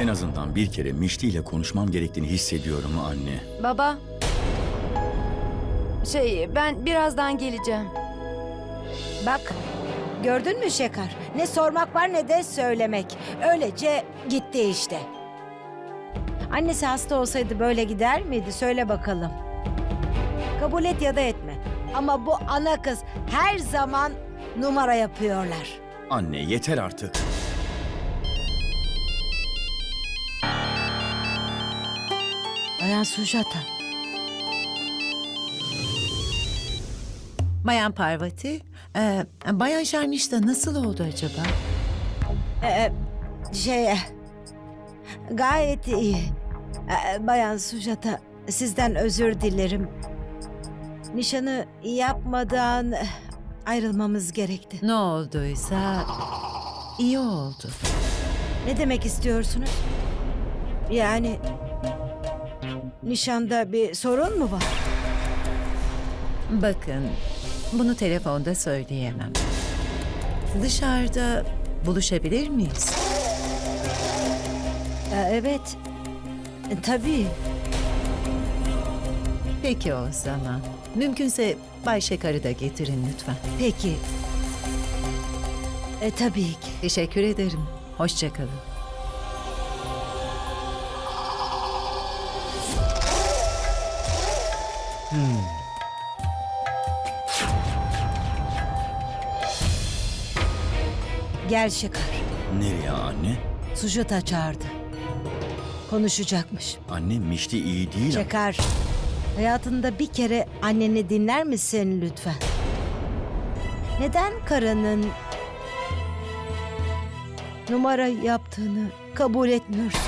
En azından bir kere Mişti ile konuşmam gerektiğini hissediyorum anne. Baba. Şey ben birazdan geleceğim. Bak gördün mü Şekar? Ne sormak var ne de söylemek. Öylece gitti işte. Annesi hasta olsaydı böyle gider miydi? Söyle bakalım. Kabul et ya da etme. Ama bu ana kız her zaman numara yapıyorlar. Anne yeter artık. Bayan Sujata. Bayan Parvati, e, Bayan Şarmişta nasıl oldu acaba? Ee, şey gayet iyi. Ee, Bayan Sujata sizden özür dilerim. Nişanı yapmadan ayrılmamız gerekti. Ne olduysa iyi oldu. Ne demek istiyorsunuz? Yani nişanda bir sorun mu var? Bakın, bunu telefonda söyleyemem. Dışarıda buluşabilir miyiz? Ee, evet. E, tabii. Peki o zaman. Mümkünse Bay Şekar'ı da getirin lütfen. Peki. E, tabii ki. Teşekkür ederim. Hoşçakalın. Gel Şikar. Nereye anne? Sujata çağırdı. Konuşacakmış. Anne Mişti iyi değil ama. Şekar, hayatında bir kere anneni dinler misin lütfen? Neden karının numara yaptığını kabul etmiyorsun?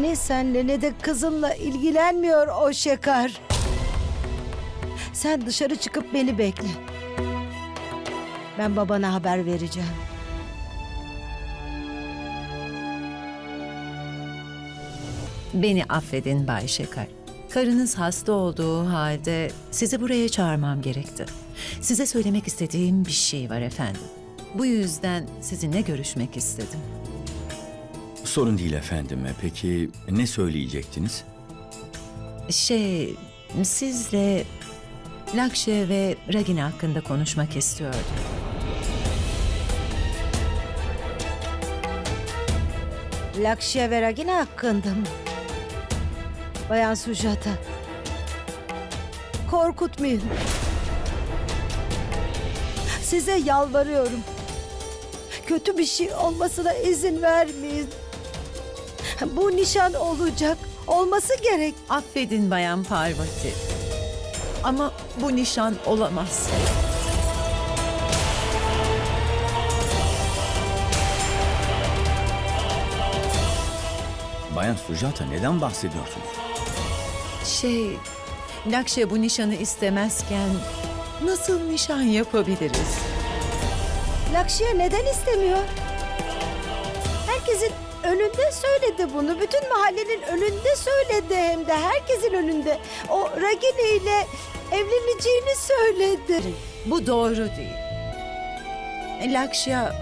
Ne senle ne de kızınla ilgilenmiyor o Şekar. Sen dışarı çıkıp beni bekle. Ben babana haber vereceğim. Beni affedin Bay Şekar. Karınız hasta olduğu halde sizi buraya çağırmam gerekti. Size söylemek istediğim bir şey var efendim. Bu yüzden sizinle görüşmek istedim. Sorun değil efendim. Peki ne söyleyecektiniz? Şey, sizle Lakşe ve Ragini hakkında konuşmak istiyordum. Lakşya ve Ragina hakkında mı? Bayan Sujata. Korkutmayın. Size yalvarıyorum. Kötü bir şey olmasına izin vermeyin. Bu nişan olacak. Olması gerek. Affedin Bayan Parvati. Ama bu nişan olamaz. Bayan Sujata neden bahsediyorsunuz? Şey, Lakşe bu nişanı istemezken nasıl nişan yapabiliriz? Lakşya neden istemiyor? Herkesin önünde söyledi bunu. Bütün mahallenin önünde söyledi hem de herkesin önünde. O Ragini ile evleneceğini söyledi. Bu doğru değil. Lakşya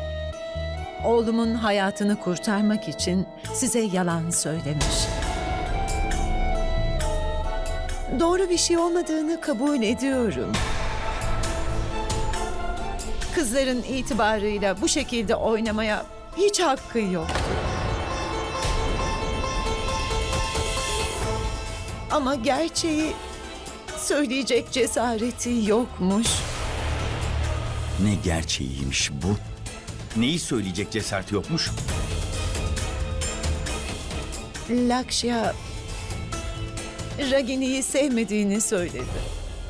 oğlumun hayatını kurtarmak için size yalan söylemiş. Doğru bir şey olmadığını kabul ediyorum. Kızların itibarıyla bu şekilde oynamaya hiç hakkı yok. Ama gerçeği söyleyecek cesareti yokmuş. Ne gerçeğiymiş bu? Neyi söyleyecek cesareti yokmuş? Lakşya Ragini'yi sevmediğini söyledi.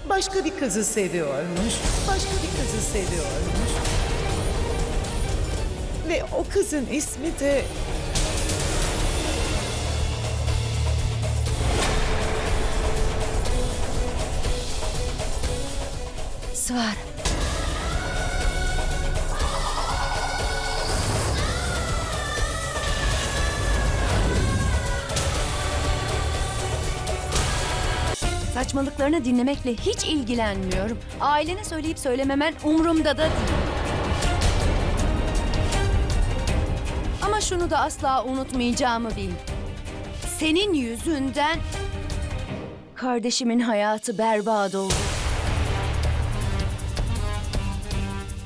Başka bir kızı seviyormuş. Başka bir kızı seviyormuş. Ve o kızın ismi de Sıvar. Saçmalıklarını dinlemekle hiç ilgilenmiyorum. Ailene söyleyip söylememen umurumda da değil. Ama şunu da asla unutmayacağımı bil. Senin yüzünden kardeşimin hayatı berbat oldu.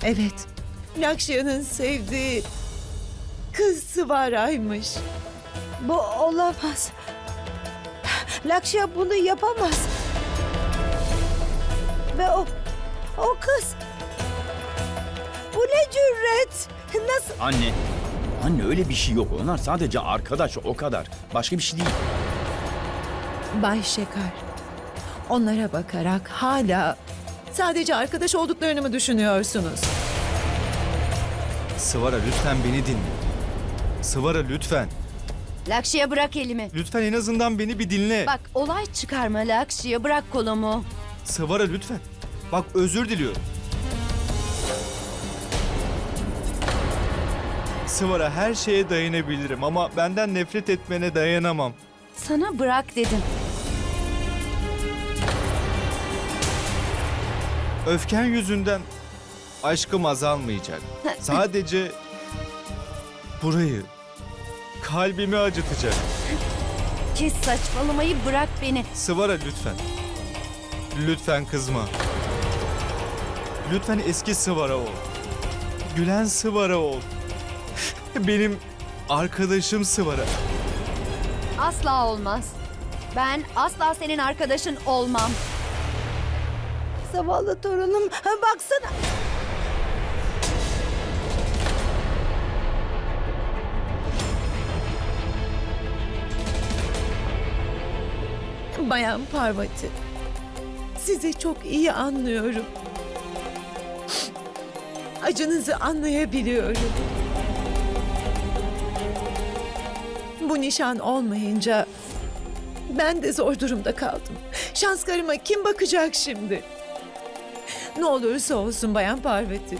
Evet. Lakşya'nın sevdiği kız Sıvara'ymış. Bu olamaz. Lakşya bunu yapamaz. Ve o, o kız. Bu ne cüret? Nasıl? Anne. Anne öyle bir şey yok. Onlar sadece arkadaş o kadar. Başka bir şey değil. Bay Şekar. Onlara bakarak hala sadece arkadaş olduklarını mı düşünüyorsunuz? Sıvara lütfen beni dinle. Sıvara lütfen. Lakşi'ye bırak elimi. Lütfen en azından beni bir dinle. Bak olay çıkarma Lakşi'ye bırak kolumu. Sıvara lütfen. Bak özür diliyorum. Sıvara her şeye dayanabilirim ama benden nefret etmene dayanamam. Sana bırak dedim. Öfken yüzünden aşkım azalmayacak. Sadece burayı, kalbimi acıtacak. Kes saçmalamayı bırak beni. Sıvara lütfen. Lütfen kızma. Lütfen eski Sıvara ol. Gülen Sıvara ol. Benim arkadaşım Sıvara. Asla olmaz. Ben asla senin arkadaşın olmam. Zavallı torunum. Baksana. Bayan Parvati. Sizi çok iyi anlıyorum. Acınızı anlayabiliyorum. Bu nişan olmayınca ben de zor durumda kaldım. Şans karıma kim bakacak şimdi? Ne olursa olsun Bayan Parvati.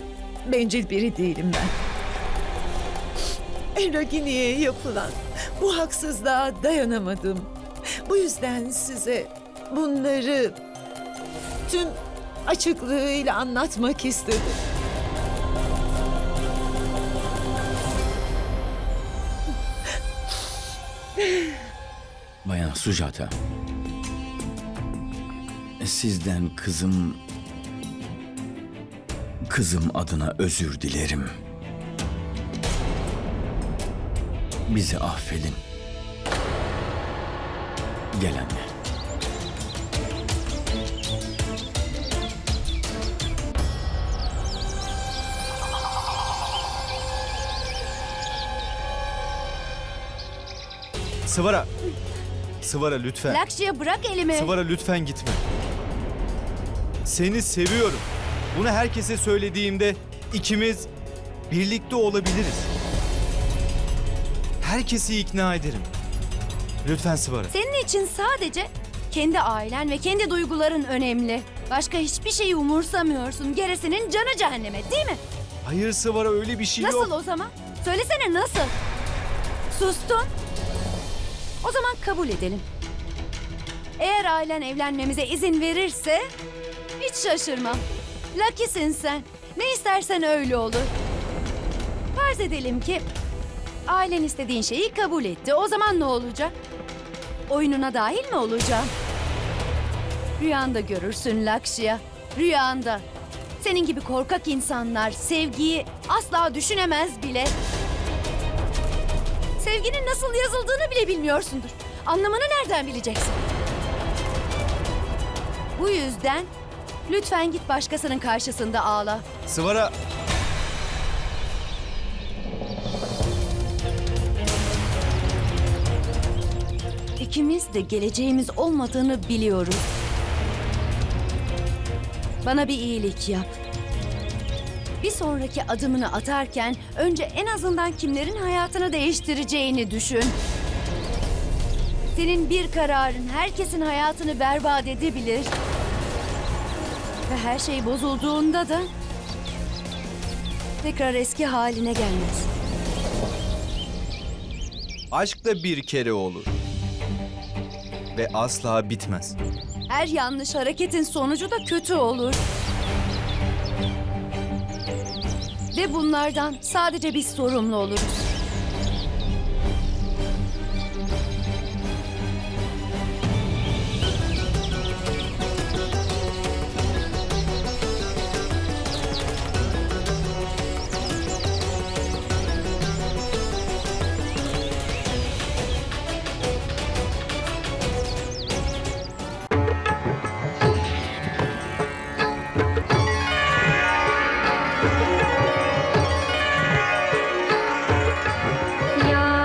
Bencil biri değilim ben. Ragini'ye yapılan bu haksızlığa dayanamadım. Bu yüzden size bunları tüm açıklığıyla anlatmak istedim. Bayan Sujata. Sizden kızım... Kızım adına özür dilerim. Bizi affedin. Gel anne. Sıvara. Sıvara lütfen. Lakşi'ye bırak elimi. Sıvara lütfen gitme. Seni seviyorum. Bunu herkese söylediğimde ikimiz birlikte olabiliriz. Herkesi ikna ederim. Lütfen Sıvara. Senin için sadece kendi ailen ve kendi duyguların önemli. Başka hiçbir şeyi umursamıyorsun. Gerisinin canı cehenneme değil mi? Hayır Sıvara öyle bir şey Nasıl yok. o zaman? Söylesene nasıl? Sustun. O zaman kabul edelim. Eğer ailen evlenmemize izin verirse hiç şaşırmam. Lucky'sin sen. Ne istersen öyle olur. Farz edelim ki ailen istediğin şeyi kabul etti. O zaman ne olacak? Oyununa dahil mi olacağım? Rüyanda görürsün Lakşya. Rüyanda. Senin gibi korkak insanlar sevgiyi asla düşünemez bile. Sevginin nasıl yazıldığını bile bilmiyorsundur. Anlamını nereden bileceksin? Bu yüzden lütfen git başkasının karşısında ağla. Sıvara. İkimiz de geleceğimiz olmadığını biliyoruz. Bana bir iyilik yap. Bir sonraki adımını atarken önce en azından kimlerin hayatını değiştireceğini düşün. Senin bir kararın herkesin hayatını berbat edebilir. Ve her şey bozulduğunda da tekrar eski haline gelmez. Aşk da bir kere olur. Ve asla bitmez. Her yanlış hareketin sonucu da kötü olur. Ve bunlardan sadece biz sorumlu oluruz.